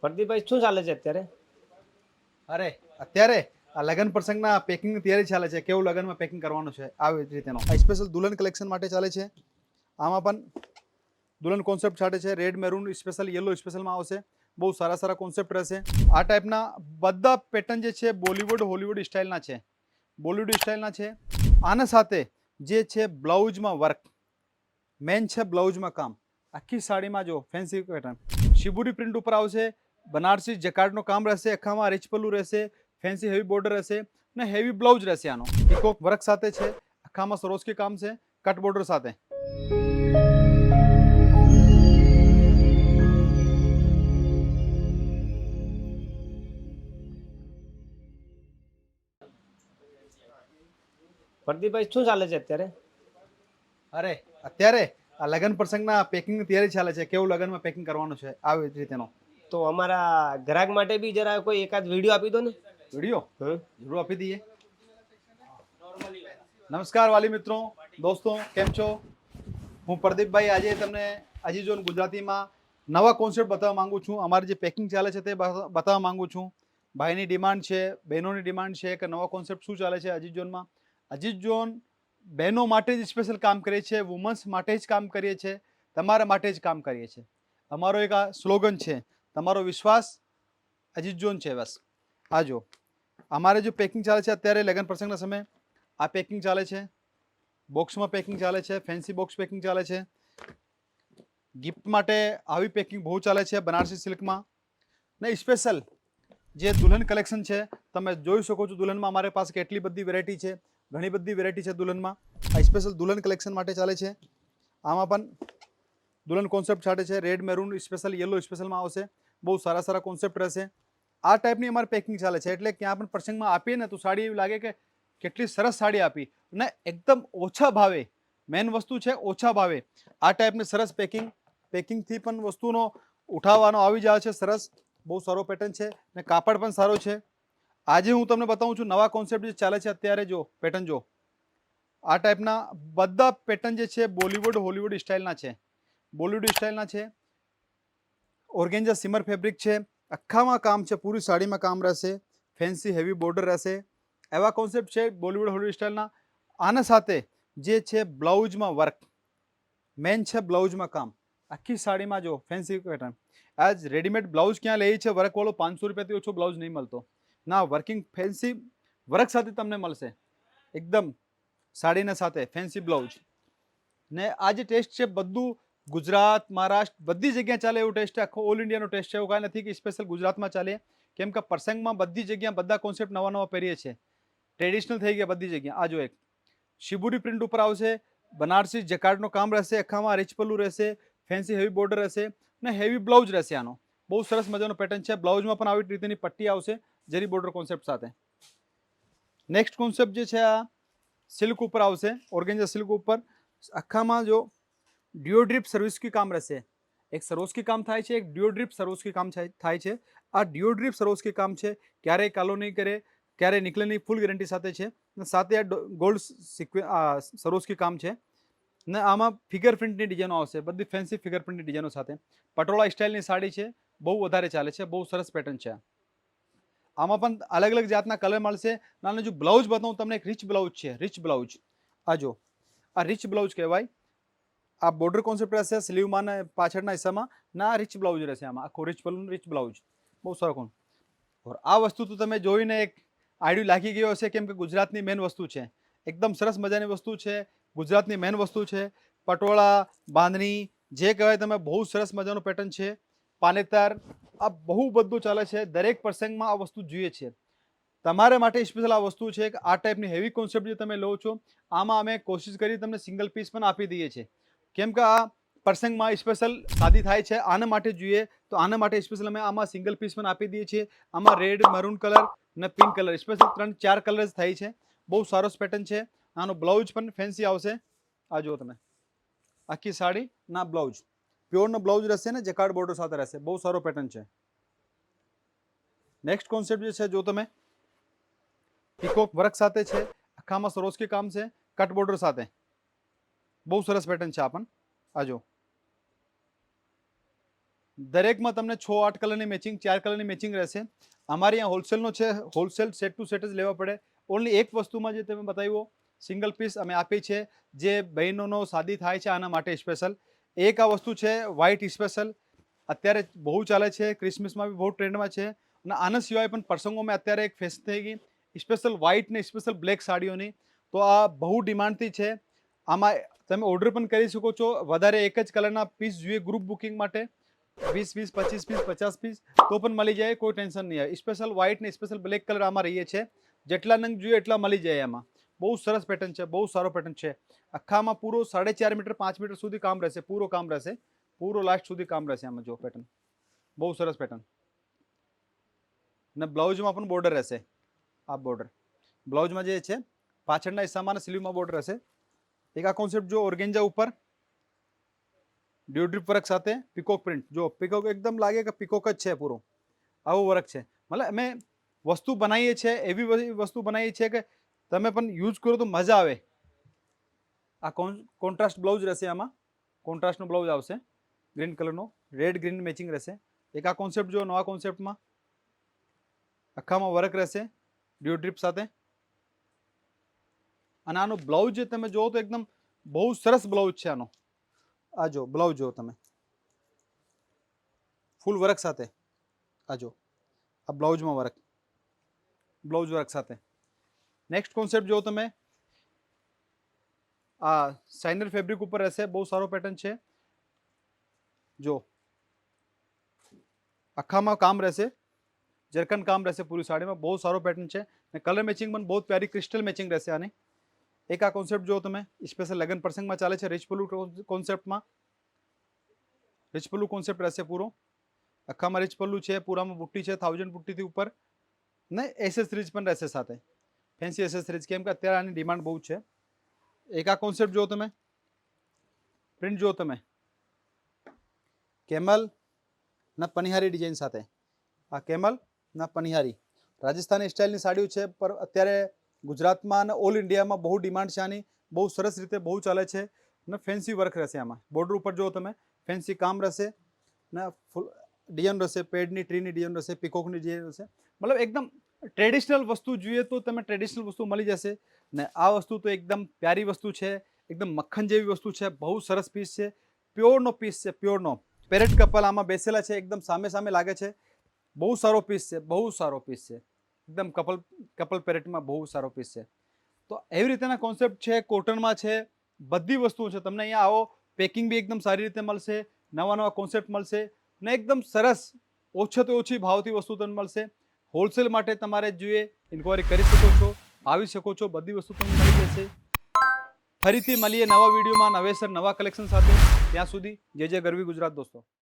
પ્રદીપભાઈ, શું ચાલે છે અત્યારે? અરે, અત્યારે આ લગ્ન પ્રસંગના પેકિંગની તૈયારી ચાલે છે. કેવું લગ્નમાં પેકિંગ કરવાનું છે? આવી રીતેનો. આ સ્પેશિયલ દુલ્હન કલેક્શન માટે ચાલે છે. આમાં પણ દુલ્હન કોન્સેપ્ટ ચાલે છે. રેડ મેરૂન સ્પેશિયલ યલો સ્પેશિયલમાં આવશે. બહુ સારા સારા કોન્સેપ્ટ રહેશે. આ ટાઈપના બધા પેટર્ન જે છે, બોલિવૂડ, હોલિવૂડ સ્ટાઇલના છે. બોલિવૂડ સ્ટાઇલના છે. આના સાથે જે છે બ્લાઉઝમાં વર્ક મેન છે બ્લાઉઝમાં કામ. આખી સાડીમાં જો ફેન્સી પેટર્ન શિબુરી પ્રિન્ટ ઉપર આવશે. બનારસી જકાર્ડનો કામ રહેશે આખામાં રીચ પલ્લુ રહેશે ફેન્સી હેવી બોર્ડર રહેશે અને હેવી બ્લાઉઝ રહેશે આનો. પીકોક વર્ક સાથે છે આખામાં સરોસ્કી કામ છે કટ બોર્ડર સાથે. પ્રદીપભાઈ શું ચાલે છે અત્યારે? અરે અત્યારે આ લગ્ન પ્રસંગના પેકિંગની તૈયારી ચાલે છે. કેવું લગ્નમાં પેકિંગ કરવાનું છે? આવી રીતેનો. તો અમારા ગ્રાહક માટે બી જરા કોઈ એકાદ વીડિયો આપી દો ને. વીડિયો? જરૂર આપી દઈએ. નમસ્કાર વાલી મિત્રો દોસ્તો કેમ છો? હું પ્રદીપભાઈ. આજે તમને અજીઝોન ગુજરાતીમાં નવા કોન્સેપ્ટ બતાવવા માંગુ છું. અમારી જે પેકિંગ ચાલે છે તે બતાવવા માંગુ છું. ભાઈની ડિમાન્ડ છે બહેનોની ડિમાન્ડ છે કે નવા કોન્સેપ્ટ શું ચાલે છે અજીત ઝોનમાં અજીત ઝોન બહેનો માટે જ સ્પેશિયલ કામ કરીએ છીએ વુમન્સ માટે જ કામ કરીએ છીએ તમારા માટે જ કામ કરીએ છીએ અમારો એક આ સ્લોગન છે તમારો વિશ્વાસ અજીત ઝોન છે બસ. આ જો અમારે જો પેકિંગ ચાલે છે અત્યારે લગ્ન પ્રસંગના સમયે, આ પેકિંગ ચાલે છે બોક્સમાં પેકિંગ ચાલે છે ફેન્સી બોક્સ પેકિંગ ચાલે છે. ગિફ્ટ માટે આવી પેકિંગ બહુ ચાલે છે બનારસી સિલ્કમાં. ને સ્પેશિયલ જે દુલ્હન કલેક્શન છે, તમે જોઈ શકો છો દુલ્હનમાં અમારી પાસે કેટલી બધી વેરાયટી છે, ઘણી બધી વેરાયટી છે દુલ્હનમાં. આ સ્પેશિયલ દુલ્હન કલેક્શન માટે ચાલે છે. આમાં પણ દુલ્હન કોન્સેપ્ટ ચાલે છે રેડ મેરૂન સ્પેશિયલ યલો સ્પેશિયલમાં આવશે. બહુ સારા સારા કોન્સેપ્ટ રહેશે. આ ટાઈપની અમારી પેકિંગ ચાલે છે. એટલે ક્યાં પણ પ્રસંગમાં આપીએ ને તો સાડી એવી લાગે કે કેટલી સરસ સાડી આપી. અને એકદમ ઓછા ભાવે મેન વસ્તુ છે ઓછા ભાવે. આ ટાઈપની સરસ પેકિંગ પેકિંગથી પણ વસ્તુનો ઉઠાવવાનો આવી જાય છે સરસ. બહુ સારો પેટર્ન છે ને કાપડ પણ સારો છે. આજે હું તમને બતાવું છું નવા કોન્સેપ્ટ જે ચાલે છે અત્યારે જો પેટર્ન જો. આ ટાઈપના બધા પેટર્ન જે છે બોલિવૂડ હોલિવૂડ સ્ટાઇલના છે. બોલિવૂડ સ્ટાઇલના છે. ઓર્ગેન્જા સિમર ફેબ્રિક છે આખામાં કામ છે, પૂરી સાડીમાં કામ રહેશે, ફેન્સી હેવી બોર્ડર રહેશે. એવા કોન્સેપ્ટ છે બોલિવૂડ હોલિવૂડ સ્ટાઇલના. આના સાથે જે છે બ્લાઉઝમાં વર્ક મેન છે બ્લાઉઝમાં કામ. આખી સાડીમાં જો ફેન્સી પેટર્ન આજ રેડીમેડ બ્લાઉઝ ક્યાં લઈએ છે? વર્કવાળો પાંચસો રૂપિયાથી ઓછો બ્લાઉઝ નહીં મળતો. ના વર્કિંગ ફેન્સી વર્ક સાથે તમને મળશે. એકદમ સાડીના સાથે ફેન્સી બ્લાઉઝ. ને આ જે ટેસ્ટ છે બધું ગુજરાત, મહારાષ્ટ્ર, બધી જગ્યાએ ચાલે એવું ટેસ્ટ છે. આખો ઓલ ઇન્ડિયાનો ટેસ્ટ છે. એવું કાંઈ નથી કે સ્પેશિયલ ગુજરાતમાં ચાલે. કેમ કે પ્રસંગમાં બધી જગ્યા બધા કોન્સેપ્ટ નવા નવા પહેરીએ છે ટ્રેડિશનલ થઈ ગયા બધી જગ્યા આ જો એક. શિબુરી પ્રિન્ટ ઉપર આવશે. બનારસી જકાર્ડનું કામ રહેશે. આખામાં રીચ પલ્લુ રહેશે. ફેન્સી હેવી બોર્ડર રહેશે. અને હેવી બ્લાઉઝ રહેશે આનો. બહુ સરસ મજાનો પેટર્ન છે. બ્લાઉઝમાં પણ આવી રીતેની પટ્ટી આવશે જેરી બોર્ડર કોન્સેપ્ટ સાથે. નેક્સ્ટ કોન્સેપ્ટ જે છે આ, સિલ્ક ઉપર આવશે. ઓર્ગેન્જા સિલ્ક ઉપર. આખામાં જો ડિયોડ્રીપ સર્વિસકી કામ રહેશે. એક સરોસ્કી કામ થાય છે, એક ડિયોડ્રીપ સરોસ્કી કામ થાય છે. આ ડિયોડ્રીપ સરોસ્કી કામ છે, ક્યારેય કાલો નહીં કરે, ક્યારેય નીકળે નહીં ફૂલ ગેરંટી સાથે છે. ને સાથે આ ગોલ્ડ સિક્વે સરોસ્કી કામ છે. ને આમાં ફિગર પ્રિન્ટની ડિઝાઇનો આવશે, બધી ફેન્સી ફિગર પ્રિન્ટની ડિઝાઇનો સાથે. પટોળા સ્ટાઇલની સાડી છે, બહુ વધારે ચાલે છે, બહુ સરસ પેટર્ન છે. આમાં પણ અલગ અલગ જાતના કલર મળશે. અને જો બ્લાઉઝ બતાવું, તમને એક રીચ બ્લાઉઝ છે રીચ બ્લાઉઝ આ જો, આ રીચ બ્લાઉઝ કહેવાય. આ બોર્ડર કોન્સેપ્ટ રહેશે સ્લીવમાં પાછળના હિસ્સામાં. ના રીચ બ્લાઉઝ રહેશે આમાં. આખો રીચ પલ્લુનું રીચ બ્લાઉઝ બહુ સારો કોણ. ઓર આ વસ્તુ તો તમે જોઈને એક આઈડિયું લાગી ગયો હશે કેમ કે ગુજરાતની મેન વસ્તુ છે. એકદમ સરસ મજાની વસ્તુ છે. ગુજરાતની મેન વસ્તુ છે. પટોળા, બાંધણી, જે કહેવાય તમે, બહુ સરસ મજાનું પેટર્ન છે. પાનેતર, આ બહુ બધું ચાલે છે. દરેક પ્રસંગમાં આ વસ્તુ જોઈએ છે. તમારા માટે સ્પેશિયલ આ વસ્તુ છે કે આ ટાઈપની હેવી કોન્સેપ્ટ જે તમે લો છો, આમાં અમે કોશિશ કરી તમને સિંગલ પીસ પણ આપી દઈએ છીએ. કેમ કે આ પ્રસંગમાં સ્પેશિયલ શાદી થાય છે, આના માટે જોઈએ તો આના માટે સ્પેશિયલ અમે આમાં સિંગલ પીસ પણ આપી દઈએ છીએ. આમાં રેડ મરૂન કલર અને પિંક કલર સ્પેશિયલ ત્રણ, ચાર કલર્સ થાય છે. બહુ સારો પેટર્ન છે. આનો બ્લાઉઝ પણ ફેન્સી આવશે. આ જુઓ તમે. આખી સાડી ના બ્લાઉઝ પ્યોરનો બ્લાઉઝ રહેશે ને જેકાર્ડ બોર્ડર સાથે રહેશે. બહુ સારો પેટર્ન છે. નેક્સ્ટ કોન્સેપ્ટ જે છે જો તમે. પીકોક વર્ક સાથે છે. આખામાં સરોસ્કી કામ છે. કટ બોર્ડર સાથે. બહુ સરસ પેટર્ન છે આ પણ. આ દરેકમાં તમને છ, આઠ કલરની મેચિંગ ચાર કલરની મેચિંગ રહેશે. અમારે અહીંયા હોલસેલનો છે હોલસેલ સેટ ટુ સેટ જ લેવા પડે. ઓનલી એક વસ્તુમાં જે તમે બતાવ્યો સિંગલ પીસ અમે આપી છે, જે બહેનોનો શાદી થાય છે આના માટે સ્પેશિયલ એક આ વસ્તુ છે વ્હાઇટ સ્પેશિયલ અત્યારે બહુ ચાલે છે ક્રિસમસમાં બી બહુ ટ્રેન્ડમાં છે. અને આના સિવાય પણ પ્રસંગોમાં અત્યારે એક ફેશન થઈ ગઈ. સ્પેશિયલ વ્હાઇટ ને સ્પેશિયલ બ્લેક સાડીઓની. તો આ બહુ ડિમાન્ડથી છે. આમાં તમે ઓર્ડર પણ કરી શકો છો. વધારે એક જ કલરના પીસ જોઈએ ગ્રુપ બુકિંગ માટે. વીસ વીસ, પચીસ પીસ પચાસ પીસ તો પણ મળી જાય, કોઈ ટેન્શન નહીં આવે. સ્પેશિયલ વ્હાઇટ ને સ્પેશિયલ બ્લેક કલર આમાં રહીએ છે. જેટલા નંગ જોઈએ એટલા મળી જાય એમાં બહુ સરસ પેટર્ન છે, બહુ સારો પેટર્ન છે. આખામાં પૂરો સાડે ચાર મીટર પાંચ મીટર સુધી કામ રહેશે, પૂરો કામ રહેશે. પૂરો લાસ્ટ સુધી કામ રહેશે આમાં, જો પેટર્ન બહુ સરસ પેટર્ન અને બ્લાઉઝમાં પણ બોર્ડર રહેશે. આ બોર્ડર બ્લાઉઝમાં જે છે, પાછળના હિસ્સામાં સ્લીવમાં બોર્ડર રહેશે. એક આ કોન્સેપ્ટ જો ઓર્ગેન્જા ઉપર ડ્યુડ્રીપ વર્ક સાથે પીકોક પ્રિન્ટ જો પીકોક એકદમ લાગે કે પીકોક જ છે પૂરો આવો વર્ક છે મતલબ અમે વસ્તુ બનાવીએ છીએ એવી બધી વસ્તુ બનાવીએ છીએ કે તમે પણ યુઝ કરો તો મજા આવે આ કોન કોન્ટ્રાસ્ટ બ્લાઉઝ રહેશે આમાં કોન્ટ્રાસ્ટનો બ્લાઉઝ આવશે ગ્રીન કલરનો રેડ ગ્રીન મેચિંગ રહેશે એક આ કોન્સેપ્ટ જો નવા કોન્સેપ્ટમાં આખામાં વર્ક રહેશે ડ્યુ ડ્રીપ સાથે અને આનો બ્લાઉઝ જે તમે જોવો તો એકદમ બહુ સરસ બ્લાઉઝ છે આનો. આ જો, બ્લાઉઝ જુઓ તમે. ફૂલ વર્ક સાથે. આ જો, આ બ્લાઉઝમાં વર્ક બ્લાઉઝ વર્ક સાથે. નેક્સ્ટ કોન્સેપ્ટ જો તમે. આ સાઇનર ફેબ્રિક ઉપર રહેશે. બહુ સારો પેટર્ન છે. જો, આખામાં કામ રહેશે. જરકન કામ રહેશે પૂરી સાડીમાં. બહુ સારો પેટર્ન છે. અને કલર મેચિંગ પણ બહુ પ્યારી ક્રિસ્ટલ મેચિંગ રહેશે આની. એક આ કોન્સેપ્ટ જો તમે સ્પેશિયલ લગ્ન પ્રસંગમાં ચાલે છે રીચ પલ્લુ કોન્સેપ્ટમાં રીચ પલ્લુ કોન્સેપ્ટ રહેશે પૂરો. આખામાં રીચ પલ્લુ છે, પૂરામાં બુટ્ટી છે થાઉઝન્ડ બુટ્ટીથી ઉપર. ને એસેસરીઝ પણ રહેશે સાથે. ફેન્સી એસેસરીઝ કેમ કે અત્યારે આની ડિમાન્ડ બહુ છે. એક આ કોન્સેપ્ટ જો તમે. પ્રિન્ટ જો તમે. કેમલ ના પનિહારી ડિઝાઇન સાથે. આ કેમલ ના પનિહારી. રાજસ્થાની સ્ટાઇલની સાડીઓ છે, પર અત્યારે ગુજરાતમાં અને ઓલ ઇન્ડિયામાં બહુ ડિમાન્ડ છે આની, બહુ સરસ રીતે બહુ ચાલે છે અને ફેન્સી વર્ક રહેશે આમાં. બોર્ડર ઉપર જો તમે, ફેન્સી કામ રહેશે ને ફૂલ ડિઝાઇન રહેશે, પેડની, ટ્રીની ડિઝાઇન રહેશે, પીકોકની ડિઝાઇન રહેશે. મતલબ એકદમ ટ્રેડિશનલ વસ્તુ જોઈએ તો તમે ટ્રેડિશનલ વસ્તુ મળી જશે ને આ વસ્તુ તો એકદમ પ્યારી વસ્તુ છે, એકદમ મક્ખન જેવી વસ્તુ છે, બહુ સરસ પીસ છે, પ્યોરનો પીસ છે, પ્યોરનો. પેરેટ કપલ આમાં બેસેલા છે, એકદમ સામે સામે લાગે છે. બહુ સારો પીસ છે, બહુ સારો પીસ છે. એકદમ કપલ કપલ પેરેટમાં બહુ સારો પીસ છે. તો એવી રીતેના કોન્સેપ્ટ છે, કોટનમાં છે, બધી વસ્તુઓ છે. તમને અહીંયા આવો પેકિંગ બી એકદમ સારી રીતે મળશે, નવા નવા કોન્સેપ્ટ મળશે ને એકદમ સરસ ઓછાથી ઓછી ભાવથી વસ્તુ તમને મળશે. હોલસેલ માટે તમારે જોઈએ ઇન્કવાયરી કરી શકો છો, આવી શકો છો, બધી વસ્તુ તમને મળી જશે. ફરીથી મળીએ નવા વિડીયોમાં નવેસર નવા કલેક્શન સાથે. ત્યાં સુધી જે જે ગરવી ગુજરાત દોસ્તો.